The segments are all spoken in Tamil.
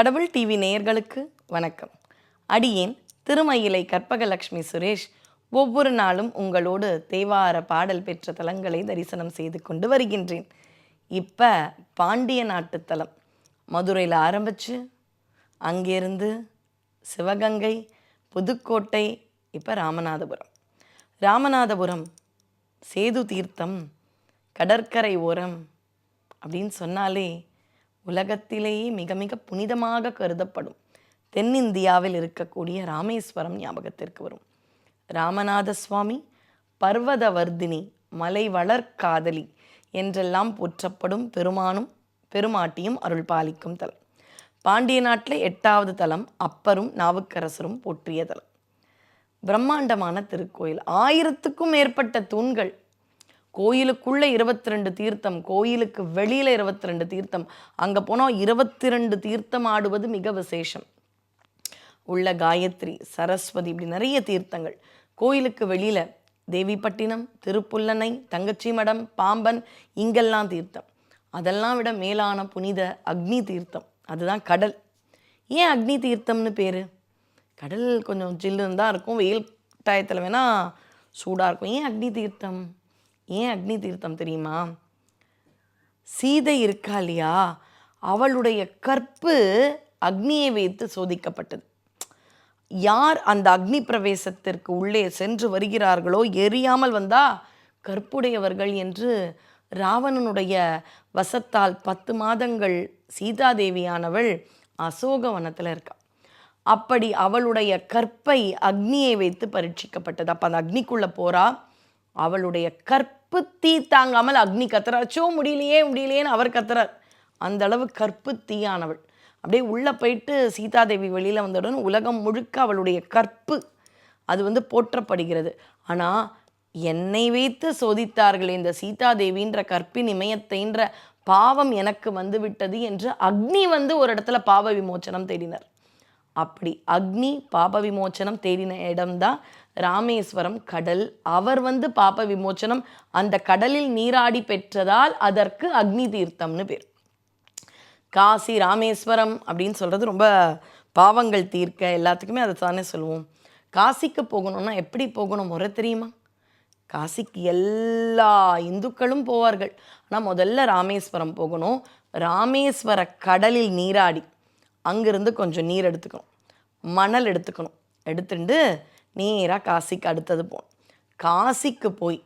கடவுள் டிவி நேயர்களுக்கு வணக்கம். அடியேன் திருமயிலை கற்பகலக்ஷ்மி சுரேஷ் ஒவ்வொரு நாளும் உங்களோடு தேவார பாடல் பெற்ற தலங்களை தரிசனம் செய்து கொண்டு வருகின்றேன். இப்போ பாண்டிய நாட்டு தலம் மதுரையில் ஆரம்பித்து அங்கேருந்து சிவகங்கை புதுக்கோட்டை இப்போ ராமநாதபுரம். ராமநாதபுரம் சேது தீர்த்தம் கடற்கரை ஓரம் அப்படின்னு சொன்னாலே உலகத்திலேயே மிக மிக புனிதமாக கருதப்படும் தென்னிந்தியாவில் இருக்கக்கூடிய ராமேஸ்வரம் ஞாபகத்திற்கு வரும். ராமநாத சுவாமி பர்வதவர்தினி மலை வளர்காதலி என்றெல்லாம் போற்றப்படும் பெருமானும் பெருமாட்டியும் அருள் பாலிக்கும் தலம். பாண்டிய நாட்டில் எட்டாவது தலம் அப்பரும் நாவுக்கரசரும் போற்றிய தலம். பிரம்மாண்டமான திருக்கோயில். ஆயிரத்துக்கும் மேற்பட்ட தூண்கள் கோயிலுக்குள்ளே இருபத்தி ரெண்டு தீர்த்தம் கோயிலுக்கு வெளியில் இருபத்தி ரெண்டு தீர்த்தம் அங்கே போனால் இருபத்தி ரெண்டு தீர்த்தம் ஆடுவது மிக விசேஷம். உள்ள காயத்ரி சரஸ்வதி இப்படி நிறைய தீர்த்தங்கள். கோயிலுக்கு வெளியில் தேவிப்பட்டினம் திருப்புல்லனை தங்கச்சி மடம் பாம்பன் இங்கெல்லாம் தீர்த்தம். அதெல்லாம் விட மேலான புனித அக்னி தீர்த்தம். அதுதான் கடல். ஏன் அக்னி தீர்த்தம்னு பேர்? கடல் கொஞ்சம் ஜில்லுன்னு தான் இருக்கும். வெயில் டயத்தில் வேணால் சூடாக இருக்கும். ஏன் அக்னி தீர்த்தம்? ஏன் அக்னி தீர்த்தம் தெரியுமா? சீதை இருக்கா இல்லையா? அவளுடைய கற்பு அக்னியை வைத்து சோதிக்கப்பட்டது. யார் அந்த அக்னி பிரவேசத்திற்கு உள்ளே சென்று வருகிறார்களோ எரியாமல் வந்தா கற்புடையவர்கள் என்று ராவணனுடைய வசத்தால் பத்து மாதங்கள் சீதாதேவியானவள் அசோகவனத்தில் இருக்கா. அப்படி அவளுடைய கற்பை அக்னியை வைத்து பரீட்சிக்கப்பட்டது. அப்போ அந்த அக்னிக்குள்ளே போகிறா அவளுடைய கற்ப கற்பு தீ தாங்காமல் அக்னி கத்துறாச்சோ முடியலையே முடியலையேன்னு அவர் கத்துறார். அந்த அளவு கற்பு தீயானவள். அப்படியே உள்ளே போயிட்டு சீதாதேவி வெளியில் வந்தவுடன் உலகம் முழுக்க அவளுடைய கற்பு அது வந்து போற்றப்படுகிறது. ஆனால் என்னை வைத்து சோதித்தார்கள் இந்த சீதாதேவின்ற கற்பின் இமயத்தைன்ற பாவம் எனக்கு வந்து விட்டது என்று அக்னி வந்து ஒரு இடத்துல பாவ விமோச்சனம் தேடினார். அப்படி அக்னி பாப விமோச்சனம் தேடின இடம்தான் ராமேஸ்வரம் கடல். அவர் வந்து பாப விமோச்சனம் அந்த கடலில் நீராடி பெற்றதால் அதற்கு அக்னி தீர்த்தம்னு பேர். காசி ராமேஸ்வரம் அப்படின்னு சொல்கிறது ரொம்ப பாவங்கள் தீர்க்க எல்லாத்துக்குமே அதை தானே சொல்லுவோம். காசிக்கு போகணும்னா எப்படி போகணும் முறை தெரியுமா? காசிக்கு எல்லா இந்துக்களும் போவார்கள். ஆனால் முதல்ல ராமேஸ்வரம் போகணும். ராமேஸ்வர கடலில் நீராடி அங்கேருந்து கொஞ்சம் நீர் எடுத்துக்கணும். மணல் எடுத்துக்கணும். எடுத்துட்டு நேராக காசிக்கு அடுத்தது போகணும். காசிக்கு போய்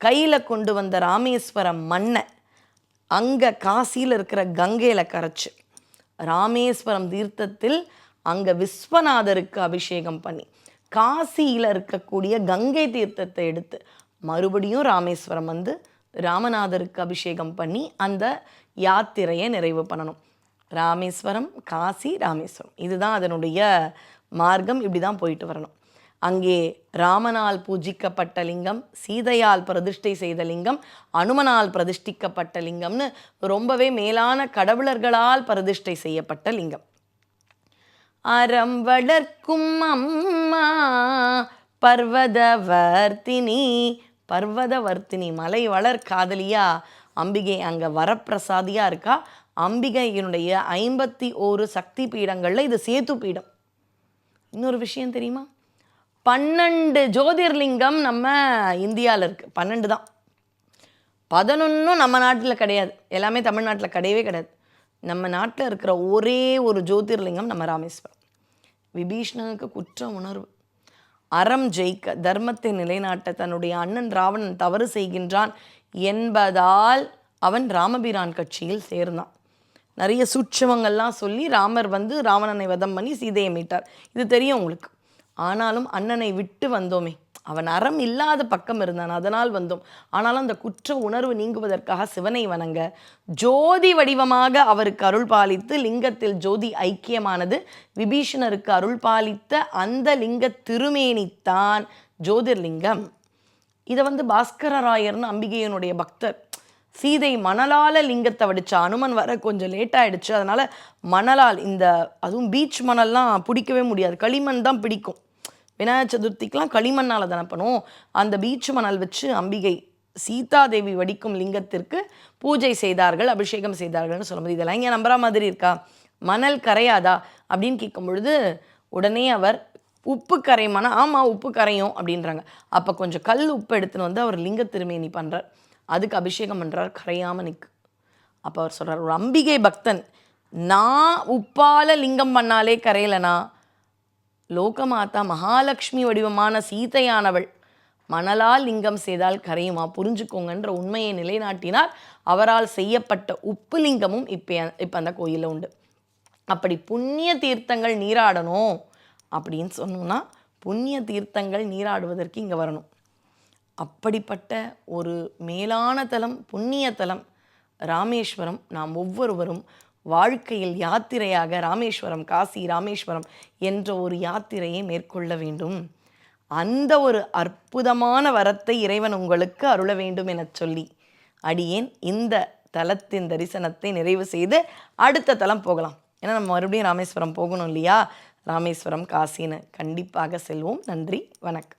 கையில் கொண்டு வந்த ராமேஸ்வரம் மண்ணை அங்கே காசியில் இருக்கிற கங்கையில் கரைச்சு ராமேஸ்வரம் தீர்த்தத்தில் அங்கே விஸ்வநாதருக்கு அபிஷேகம் பண்ணி காசியில் இருக்கக்கூடிய கங்கை தீர்த்தத்தை எடுத்து மறுபடியும் ராமேஸ்வரம் வந்து ராமநாதருக்கு அபிஷேகம் பண்ணி அந்த யாத்திரையை நிறைவு பண்ணணும். ராமேஸ்வரம் காசி ராமேஸ்வரம். இதுதான் அதனுடைய மார்க்கம். இப்படி தான் போயிட்டு வரணும். அங்கே ராமனால் பூஜிக்கப்பட்ட லிங்கம் சீதையால் பிரதிஷ்டை செய்த லிங்கம் அனுமனால் பிரதிஷ்டிக்கப்பட்ட லிங்கம்னு ரொம்பவே மேலான கடவுளர்களால் பிரதிஷ்டை செய்யப்பட்ட லிங்கம். அறம் வளர்க்கும் அம்மா பர்வதவர்த்தினி பர்வதவர்த்தினி மலை வளர் காதலியா? அம்பிகை அங்கே வரப்பிரசாதியா இருக்கா? அம்பிகையினுடைய ஐம்பத்தி ஓரு சக்தி பீடங்களில் இது சேத்து பீடம் இன்னொரு விஷயம் தெரியுமா? பன்னெண்டு ஜோதிர்லிங்கம் நம்ம இந்தியாவில் இருக்குது பன்னெண்டு தான். பதினொன்றும் நம்ம நாட்டில் கிடையாது. எல்லாமே தமிழ்நாட்டில் கிடையவே கிடையாது. நம்ம நாட்டில் இருக்கிற ஒரே ஒரு ஜோதிர்லிங்கம் நம்ம ராமேஸ்வரம். விபீஷ்ணனுக்கு குற்ற உணர்வு. அறம் ஜெயிக்க தர்மத்தை நிலைநாட்ட தன்னுடைய அண்ணன் ராவணன் தவறு செய்கின்றான் என்பதால் அவன் ராமபிரான் கட்சியில் சேர்ந்தான். நிறைய சூட்சமங்கள்லாம் சொல்லி ராமர் வந்து ராவணனை வதம் பண்ணி சீதையை மீட்டார். இது தெரியும் உங்களுக்கு. ஆனாலும் அண்ணனை விட்டு வந்தோமே. அவன் அறம் இல்லாத பக்கம் இருந்தான். அதனால் வந்தோம். ஆனாலும் அந்த குற்ற உணர்வு நீங்குவதற்காக சிவனை வணங்க ஜோதி வடிவமாக அவருக்கு அருள் பாலித்து லிங்கத்தில் ஜோதி ஐக்கியமானது விபீஷணருக்கு அருள் பாலித்த அந்த லிங்க திருமேனித்தான் ஜோதிர்லிங்கம். இதை வந்து பாஸ்கரராயர்னு அம்பிகையனுடைய பக்தர் சீதை மணலால லிங்கத்தை வடிச்சா அனுமன் வர கொஞ்சம் லேட் ஆயிடுச்சு. அதனால மணலால் இந்த அதுவும் பீச் மணல்லாம் பிடிக்கவே முடியாது. களிமண் தான் பிடிக்கும். விநாயகர் சதுர்த்திக்கெலாம் களிமண்ணால் தானே பண்ணுவோம். அந்த பீச் மணல் வச்சு அம்பிகை சீதாதேவி வடிக்கும் லிங்கத்திற்கு பூஜை செய்தார்கள் அபிஷேகம் செய்தார்கள்னு சொல்லும்போது இதெல்லாம் இங்கே நம்புற மாதிரி இருக்கா? மணல் கரையாதா? அப்படின்னு கேட்கும் பொழுது உடனே அவர் உப்பு கரையுமானா ஆமாம் உப்பு கரையும் அப்படின்றாங்க. அப்போ கொஞ்சம் கல் உப்பு எடுத்துன்னு வந்து அவர் லிங்க திருமேனி பண்ணுறார் அதுக்கு அபிஷேகம் பண்ணுறார் கரையாமல் நிற்கு அப்போ அவர் சொல்கிறார் ஒரு அம்பிகை பக்தன் நான் உப்பால லிங்கம் பண்ணாலே கரையலனா? லோகமாதா மகாலட்சுமி வடிவமான சீதையானவள் மணலால் லிங்கம் செய்தால் கரையுமா? புரிஞ்சுக்கோங்கன்ற உண்மையை நிலைநாட்டினார். அவரால் செய்யப்பட்ட உப்பு லிங்கமும் இப்போ இப்போ அந்த கோயிலில் உண்டு. அப்படி புண்ணிய தீர்த்தங்கள் நீராடணும் அப்படின்னு சொன்னோம்னா புண்ணிய தீர்த்தங்கள் நீராடுவதற்கு இங்கே வரணும். அப்படிப்பட்ட ஒரு மேலான தலம் புண்ணிய தலம் ராமேஸ்வரம். நாம் ஒவ்வொருவரும் வாழ்க்கையில் யாத்திரையாக ராமேஸ்வரம் காசி ராமேஸ்வரம் என்ற ஒரு யாத்திரையை மேற்கொள்ள வேண்டும். அந்த ஒரு அற்புதமான வரத்தை இறைவன் உங்களுக்கு அருள வேண்டும் எனச் சொல்லி அடியேன் இந்த தலத்தின் தரிசனத்தை நிறைவு செய்து அடுத்த தலம் போகலாம். ஏன்னா நம்ம மறுபடியும் ராமேஸ்வரம் போகணும் இல்லையா? ராமேஸ்வரம் காசின்னு கண்டிப்பாக செல்வோம். நன்றி வணக்கம்.